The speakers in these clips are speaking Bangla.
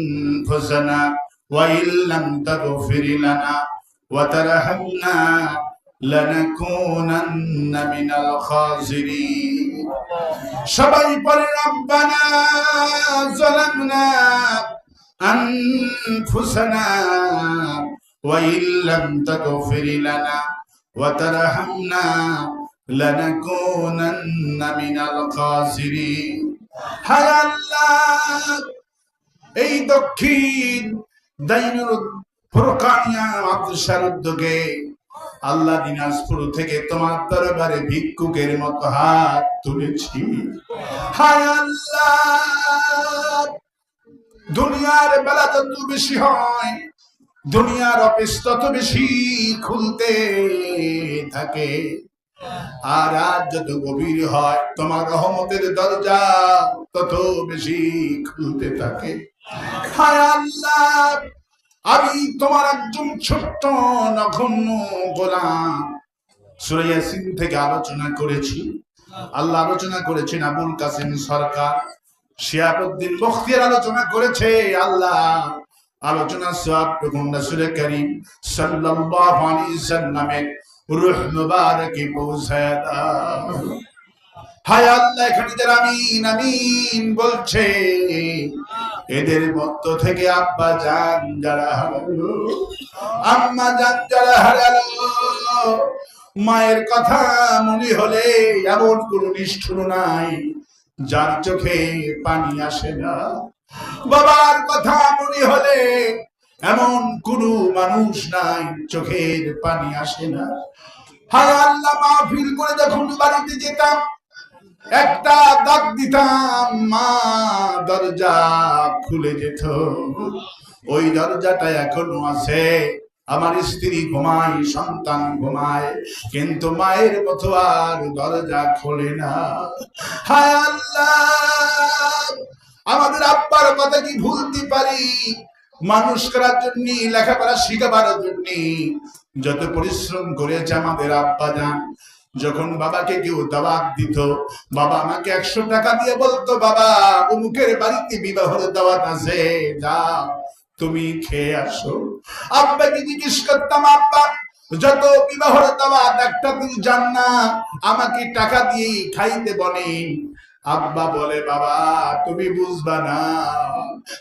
أنفسنا وإن لم تغفر لنا وترحمنا لنكونن من الخاسرين সবাই পরে রব্বানা ظلمنا أنفسنا وإن لم تغفر لنا وترحمنا لنكونن من الخاسرين হায় আল্লাহ এই দক্ষিণ মাদ্রাসার উদ্যোগে আল্লাহ দিনাজপুর থেকে তোমার দরবারে ভিক্ষুকের মতো হাত তুলেছি। হায় আল্লাহ! দুনিয়ার বেলা যত বেশি হয়, দুনিয়ার অফিস তত বেশি খুলতে থাকে। আর আজ যত গভীর হয়, তোমার রহমতের দরজা তত বেশি খুলতে থাকে। আমি তোমার একজন ছোট্ট নগণ্য গোলাম। সুরাইয়া সিং থেকে আলোচনা করেছি। আল্লাহ আলোচনা করেছেন আবুল কাসিম সরকার। শিয়াবুদ্দিন বখতিয়ার আলোচনা করেছে। আল্লাহ আলোচনা সব রাসূল করিম সাল্লাল্লাহু আলাইহি সাল্লামের রূহ মুবারকে পৌঁছায় হায় আল্লাহ, এখানে যারা আমিন আমিন বলছে এদের মধ্য থেকে আব্বা যান, যারা হারালো। আম্মা যান, যারা হারালো। মায়ের কথা মনে হলে এমন কোন নিষ্ঠুর নাই, যার চোখে পানি আসে না। বাবার কথা মনে হলে এমন কোন মানুষ নাই, চোখের পানি আসে না। হায় আল্লাহ, মাহফিল করে যখন বাড়িতে যেতাম একটা দাগ দিতাম, মা দরজা খুলে যেত। ওই দরজাটা এখনও আছে। আমার স্ত্রী ঘুমায়, সন্তান ঘুমায়, কিন্তু মায়ের মতো আর দরজা খোলে না। হায় আল্লাহ! আমাদের আব্বার কথা কি ভুলতে পারি? মানুষ করার জন্য, লেখাপড়া শিখাবার জন্য, যত পরিশ্রম করেছে আমাদের আব্বা যান যখন বাবাকে কেউ দাওয়াত দিত, বাবা আমাকে একশো টাকা দিয়ে বলতো, বাবা, অমুকের বাড়িতে বিবাহের দাওয়াত আছে যা তুমি খেয়ে আসো। আব্বাকে জিজ্ঞেস করতাম, আব্বা, যত বিবাহের দাওয়াত, একটা তুমি জান না, আমাকে টাকা দিয়ে খাইতে বলেন আব্বা বলে, বাবা, তুমি বুঝবা না,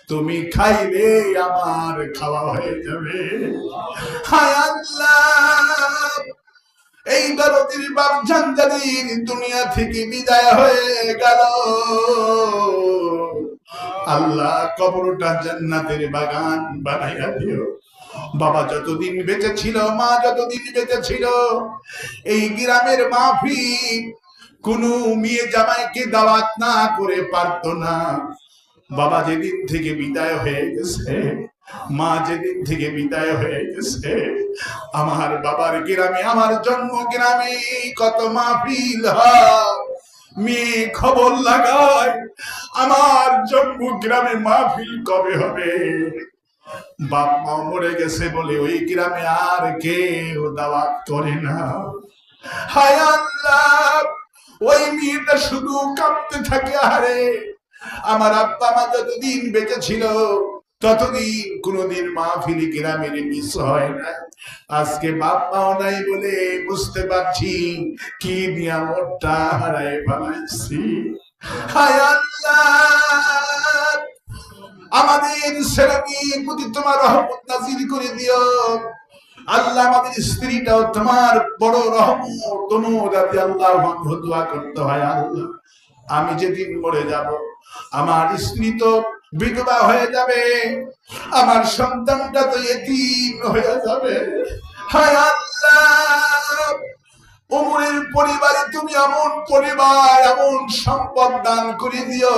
তুমি খাইলে আমার খাওয়া হয়ে যাবে। হায় আল্লাহ! এই দরদির বাপ জানজারির দুনিয়া থেকে বিদায় হয়ে গেল। আল্লাহ কবরটা জান্নাতের বাগান বানাইয়া দিও। বাবা যতদিন বেঁচে ছিল, মা যতদিন বেঁচে ছিল, এই গ্রামের মাফি কোন মেয়ে জামাইকে দাওয়াত না করে পারতো না। বাবা যেদিন থেকে বিদায় হয়ে গেছে মা যেদিন থেকে বিদায় হয়ে গেছে, আমার বাবার গ্রামে, আমার জন্ম গ্রামে কত মাহফিল মেয়ে খবর লাগায়, আমার জন্ম গ্রামে মাহফিল কবে হবে? বাপ মা মরে গেছে বলে ওই গ্রামে আর কেউ দাওয়াত করে না। হায় আল্লাহ, ওই মেয়েটা শুধু কাঁপতে থাকে আরে আমার আব্বা মা যতদিন বেঁচে ছিল ততদিন কোনদিন মাহফিলি গ্রামের মিস হয় না আজকে বাপ মাও নাই বলে বুঝতে পারছি কি নিয়ামতটা হারায় বানাইছি আমাদের ছেলে মেয়ে প্রতি তোমার রহমত নাজিল করে দিও। আল্লাহ আমাদের স্ত্রীটাও তোমার বড় রহমত তনু রাতে আল্লাহ দোয়া করতে হয়, আল্লাহ। আমি যেদিন মরে যাব, আমার স্ত্রী তো বিধবা হয়ে যাবে, আমার সন্তানটা তো এতিম হয়ে যাবে। হায় আল্লাহ, উমরের পরিবারে তুমি এমন পরিবার, এমন সম্পদ দান করে দিও,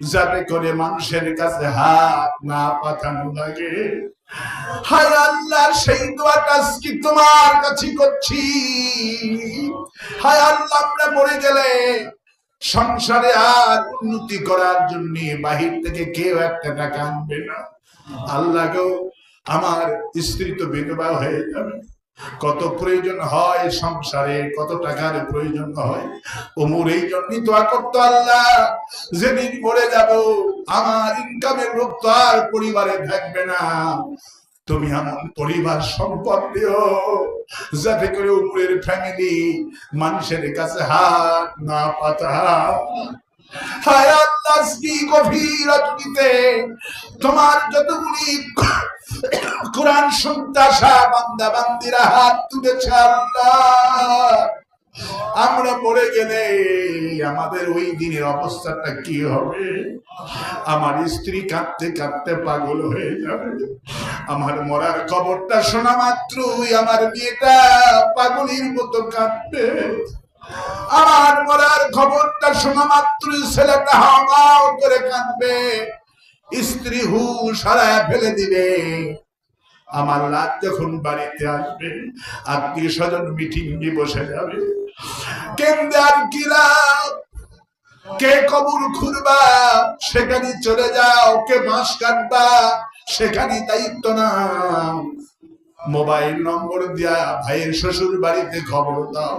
যাতে করে মানুষের কাছে হাত না পাঠানো লাগে। হায় আল্লাহ, সেই দোয়াটা আজকে তোমার কাছে করছি। হায় আল্লাহ, আমরা মরে গেলে সংসারে আর উন্নতি করার জন্য বাহির থেকে কেউ একটা টাকা আনবে না। আল্লাহ আমার স্ত্রী তো বিধবা হয়ে যাবে। কত প্রয়োজন হয় সংসারে, কত টাকার প্রয়োজন হয়। ওমর এই জন্যই দোয়া করতো আল্লাহ, যেদিন মরে যাব, আমার ইনকামের লোক তো আর পরিবারে থাকবে না। তুমি আমার পরিবার সম্পদ যাতে করে উপরের ফ্যামিলি মানুষের কাছে হাত না পাতা হায় আল্লাহ, কি গভীর রাজনীতিতে তোমার যতগুলি কোরআন শুনতে আসা বান্দা বান্দিরা হাত তুলেছে আল্লাহ। আমরা পড়ে গেলে আমাদের ওই দিনের অবস্থাটা কি হবে? আমার স্ত্রী কাঁদতে কাঁদতে পাগল হয়ে যাবে। আমার মরার খবরটা শোনা মাত্রই আমার মেয়েটা পাগলির মতো কাঁদবে। আমার মরার খবরটা শোনা মাত্রই ছেলেটা হাওয়াও করে কাঁদবে। স্ত্রী হু সারায় ফেলে দিবে। আমার রাত যখন বাড়িতে আসবে, আত্মীয় স্বজন মিটিং বসে যাবে। কেন্দ্রে আর কি কে কবুল খুলবা সেখানে চলে যাও, কে বাঁশ কাটবা সেখানে দায়িত্ব না মোবাইল নম্বর দিয়া ভাইয়ের শ্বশুর বাড়িতে খবর দাও।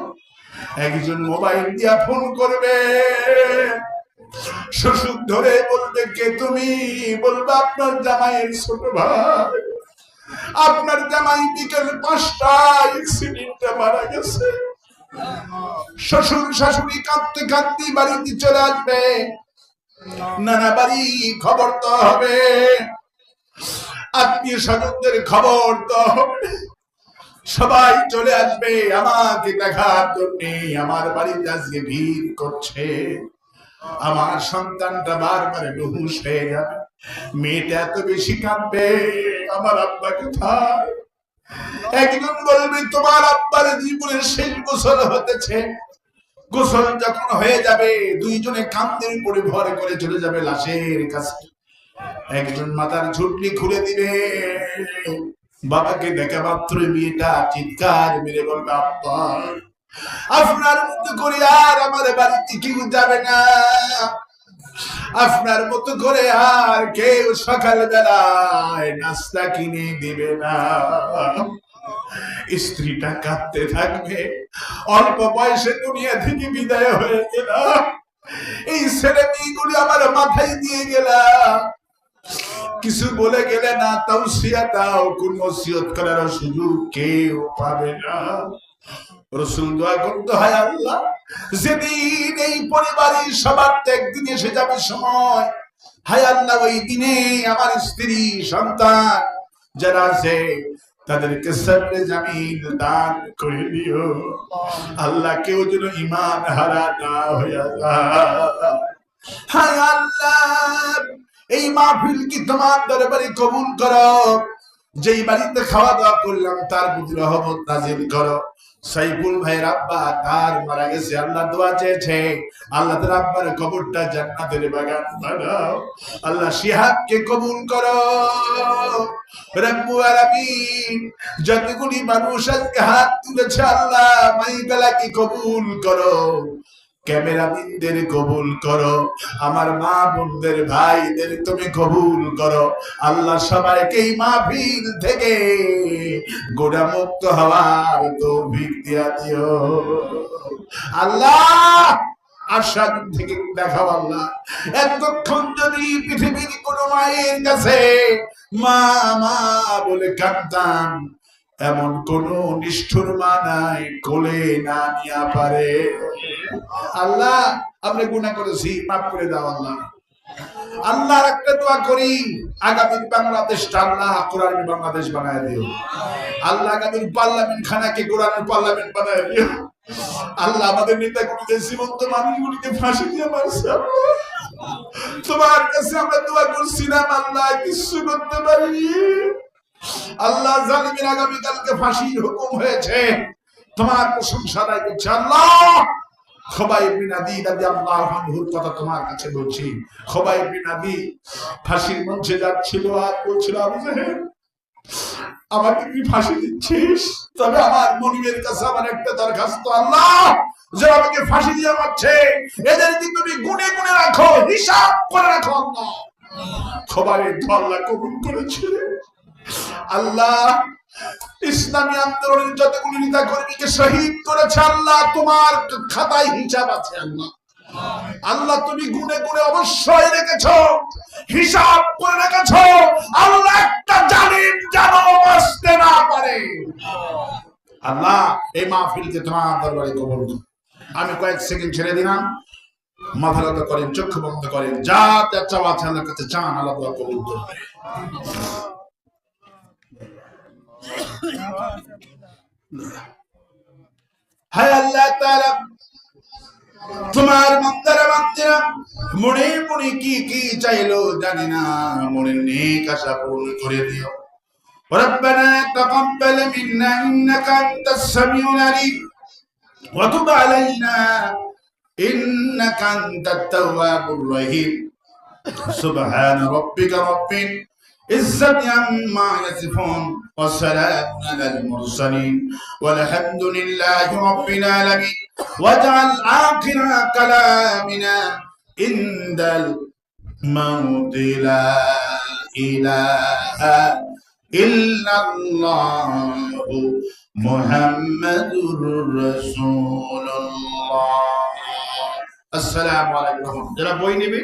একজন মোবাইল দিয়া ফোন করবে। শ্বশুর ধরে বলবে, কে তুমি? বলবে, আপনার জামাইয়ের ছোট ভাই। আপনার জামাই বিকেল পাঁচটায় অ্যাক্সিডেন্টে মারা গেছে। শ্বশুর শাশুড়ি কাঁদতে কাঁদতে বাড়িতে চলে আসবে। নানা বাড়ি খবর তো হবে। আত্মীয় স্বজনদের খবর তো হবে। সবাই চলে আসবে আমাকে দেখার জন্য। আমার বাড়িতে আজকে ভিড় করছে। আমার সন্তানটা বারবার বেহুশ হয়ে যাবে। মেয়েটা এত বেশি কাঁদবে। আমার আব্বা কোথায়? একজন বলবে তোমার জীবনের শেষ গোসল হতেছে। গোসল যখন হয়ে যাবে, দুইজনে কান্দের উপরে করে চলে যাবে লাশের কাছে। একজন মাথার ঝুটলি খুলে দিবে। বাবাকে দেখা মাত্র মেয়েটা চিৎকার মেরে বলবে, আব্বা, আপনার মতো করে আর আমার বাড়িতে কেউ যাবে না। আপনার মতো করে আর কেউ সকাল বেলায় নাস্তা কিনে দিবে না। স্ত্রীটা কাঁদতে থাকবে। অল্প বয়সে দুনিয়া থেকে বিদায় হয়ে গেলাম। এই ছেলে মেয়েগুলি আমার মাথায় দিয়ে গেলাম। কিছু বলে গেলে, না, তাও সিয়াটাও কোন ওসিয়ত করার সুযোগ কেউ পাবে না। রসুল দোয়া করতে হয়, আল্লাহ, যেদিন এই পরিবারের সবার একদিন এসে যাবে সময়। হায় আল্লাহ, ওই দিনে আমার স্ত্রী, সন্তান যারা আছে তাদেরকে সামনে জামিন দান করে দিও। আল্লাহ। কেউ যেন ইমান হারা না হইয়া হায় আল্লাহ এই মাহফিল কি তোমার দরবারে কবুল করো? যেই বাড়িতে খাওয়া দাওয়া করলাম তার প্রতি রহমত নাজিল করো। সাইফুল ভাইয়ের আব্বা তার মারা গেছে, আল্লাহ দোয়া চেয়েছে। আল্লাহ তার আব্বার কবরটা জান্নাতের বাগান বানাও। আল্লাহ শিহাবকে কবুল করো। রব্বু আলামিন, যতগুলি মানুষ আজকে হাত তুলেছে, আল্লাহ মাইকালাকে কবুল করো। ক্যামেরাম্যানদের কবুল করো। আমার মা বোনদের ভাইদের তুমি কবুল করো। আল্লাহ সবাইকে এই মাহফিল থেকে গোড়া মুক্ত হওয়ার তৌফিক দিয়া দিও। আল্লাহ আশা থেকে দেখাও আল্লাহ। এতক্ষণ যদি পৃথিবীর কোন মায়ের কাছে মা মা বলে কাঁদতাম এমন কোন নিষ্ঠুর মা নাই, কোলে না নিয়া পারে। আল্লাহ, আমরা গুণা করেছি, মাফ করে দাও আল্লাহ। আল্লাহ একটা দোয়া করি, আগামী বাংলাদেশটা আল্লাহ কোরআন বাংলাদেশ বানায় দিও। আল্লাহ আগামীর পার্লামেন্ট খানাকে কোরআনের পার্লামেন্ট বানায় দিও। আল্লাহ আমাদের নেতাগুলিকে, জীবন্ত মানুষগুলিকে ফাঁসি দিয়ে মারছে। তোমার কাছে আমরা দোয়া করছিলাম, আল্লাহ কিছু করতে পারি আল্লাহ জালিমের আগামী কালকে ফাঁসির হুকুম হয়েছে। তোমার প্রশংসা করছে আল্লাহ আমাকে ফাঁসি তবে আমার একটা দরখাস্ত, আল্লাহ আমাকে ফাঁসি দিয়ে মারছে তুমি গুনে গুনে রাখো, হিসাব করে রাখো, আল্লাহ। খোবারের কবুল করেছে আল্লাহ, ইসলামী আন্দোলনের যতগুলি নেতা কর্মীকে শহীদ করেছে, আল্লাহ, তোমার খাতায় হিসাব আছে, আল্লাহ। আল্লাহ, তুমি গুনে গুনে অবশ্যই রেখেছো, হিসাব করে রেখেছো, আল্লাহ একটা জালিম যেন বাঁচতে না পারে। আল্লাহ, এই মাহফিলকে তোমার দরবারে কবল। আমি কয়েক সেকেন্ড ছেড়ে দিলাম। মাথা নত করেন চক্ষু বন্ধ করেন, যা চাওয়া আছে, আল্লাহর কাছে চান, আল্লাহ কবুল করবে হায় আল্লাহ তাআলা তোমার মন্দারা মন্দিরা মনে মনে কি কি চাইলো জানি না মনে নেক আশা পূরণ করে দিও ربنا تقبل منا انك انت السميع العليم وتب علينا انك انت التواب الرحيم سبحان ربك رب العزة عما يصفون وسلام على المرسلين والحمد لله رب العالمين واجعل آخر كلامنا عند الموت لا إله إلا الله محمد رسول الله السلام عليكم যারা বই নেবে